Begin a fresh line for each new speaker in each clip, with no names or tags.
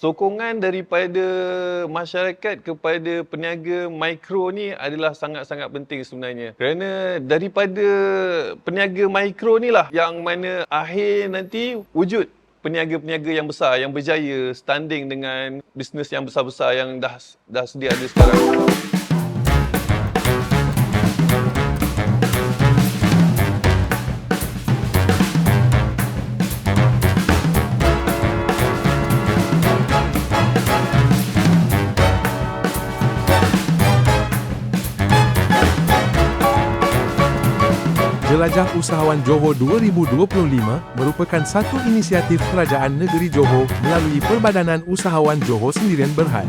sokongan daripada masyarakat kepada peniaga mikro ni adalah sangat-sangat penting sebenarnya. Kerana daripada peniaga mikro ni lah yang mana akhir nanti wujud peniaga-peniaga yang besar yang berjaya standing dengan bisnes yang besar-besar yang dah dah sedia ada sekarang.
Jelajah Usahawan Johor 2025 merupakan satu inisiatif Kerajaan Negeri Johor melalui Perbadanan Usahawan Johor Sendirian Berhad.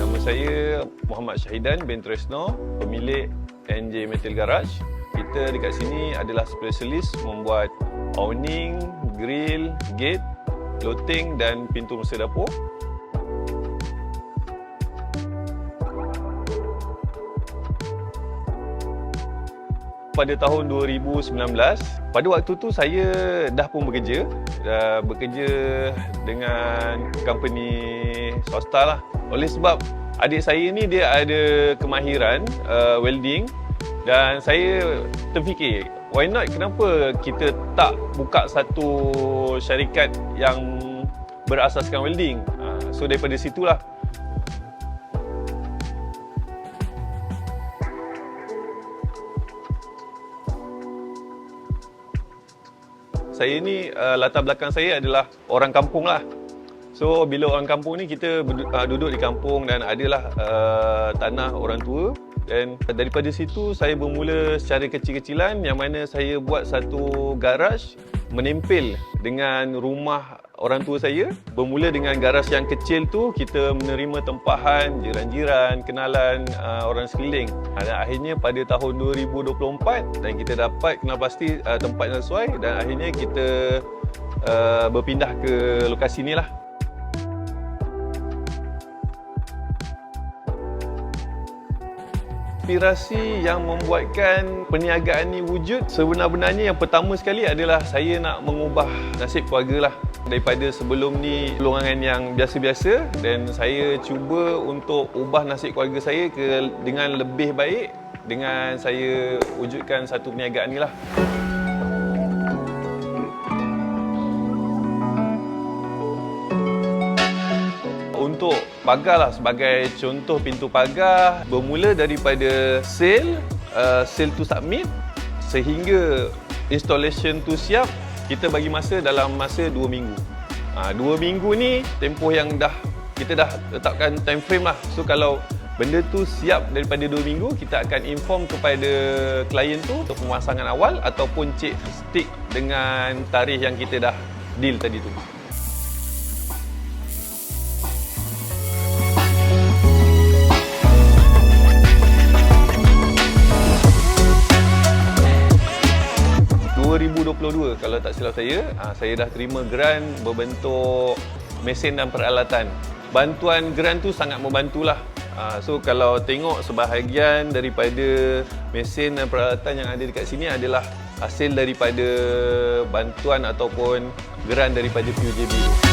Nama saya Muhammad Syahidan bin Tresno, pemilik NJ Metal Garage. Kita dekat sini adalah spesialis membuat awning, grill, gate, loteng dan pintu mesin dapur. pada tahun 2019 pada waktu tu saya dah pun bekerja dah bekerja dengan company swasta lah oleh sebab adik saya ni dia ada kemahiran uh, welding dan saya terfikir why not kenapa kita tak buka satu syarikat yang berasaskan welding uh, so daripada situlah saya ni uh, latar belakang saya adalah orang kampung lah. So bila orang kampung ni kita uh, duduk di kampung dan adalah uh, tanah orang tua dan daripada situ saya bermula secara kecil-kecilan yang mana saya buat satu garaj menempel dengan rumah orang tua saya. Bermula dengan garaj yang kecil tu kita menerima tempahan jiran-jiran, kenalan uh, orang sekeliling. Dan akhirnya pada tahun 2024 dan kita dapat kenal pasti uh, tempat yang sesuai dan akhirnya kita uh, berpindah ke lokasi ni lah. Inspirasi yang membuatkan perniagaan ni wujud sebenar-benarnya yang pertama sekali adalah saya nak mengubah nasib keluarga lah daripada sebelum ni golongan yang biasa-biasa dan saya cuba untuk ubah nasib keluarga saya ke dengan lebih baik dengan saya wujudkan satu perniagaan ni lah. untuk pagar lah sebagai contoh pintu pagar bermula daripada sale, uh, sale to submit sehingga installation tu siap kita bagi masa dalam masa 2 minggu. Ha, 2 minggu ni tempoh yang dah kita dah letakkan time frame lah. So kalau benda tu siap daripada 2 minggu kita akan inform kepada klien tu untuk pemasangan awal ataupun cek stick dengan tarikh yang kita dah deal tadi tu. ...2022 kalau tak silap saya, ah, saya dah terima grant berbentuk mesin dan peralatan. Bantuan grant tu sangat membantulah. Ah, So kalau tengok sebahagian daripada mesin dan peralatan yang ada dekat sini adalah hasil daripada bantuan ataupun grant daripada PUJB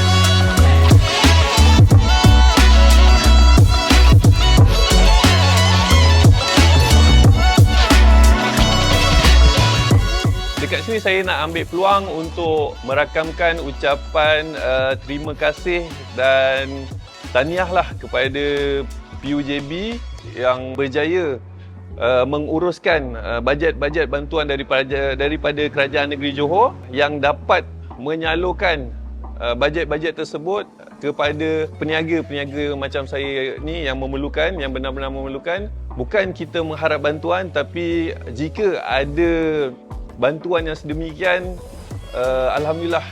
sini saya nak ambil peluang untuk merakamkan ucapan uh, terima kasih dan tahniahlah kepada PUJB yang berjaya uh, menguruskan uh, bajet-bajet bantuan daripada daripada Kerajaan Negeri Johor yang dapat menyalurkan uh, bajet-bajet tersebut kepada peniaga-peniaga macam saya ni yang memerlukan yang benar-benar memerlukan. Bukan kita mengharap bantuan tapi jika ada bantuan yang sedemikian uh, alhamdulillah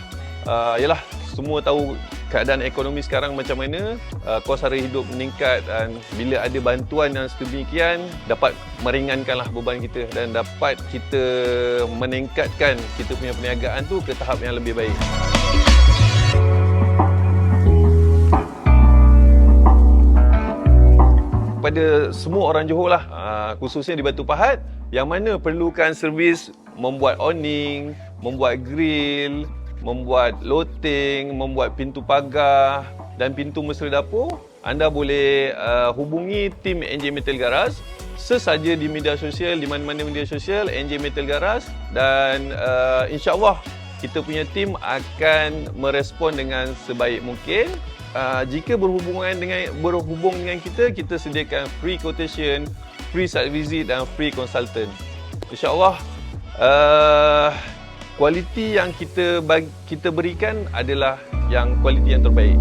uh, yalah semua tahu keadaan ekonomi sekarang macam mana. Uh, kos harga hidup meningkat dan bila ada bantuan yang sedemikian dapat meringankanlah beban kita dan dapat kita meningkatkan kita punya perniagaan tu ke tahap yang lebih baik kepada semua orang Johor lah, uh, khususnya di Batu Pahat yang mana perlukan servis membuat awning, membuat grill, membuat loteng, membuat pintu pagar dan pintu mesra dapur, anda boleh uh, hubungi tim NJ Metal Garage sesaja di media sosial, di mana-mana media sosial NJ Metal Garage dan uh, insyaAllah kita punya tim akan merespon dengan sebaik mungkin. Uh, jika berhubungan dengan berhubung dengan kita, kita sediakan free quotation, free site visit dan free consultant. InsyaAllah uh, kualiti yang kita bagi, kita berikan adalah yang kualiti yang terbaik.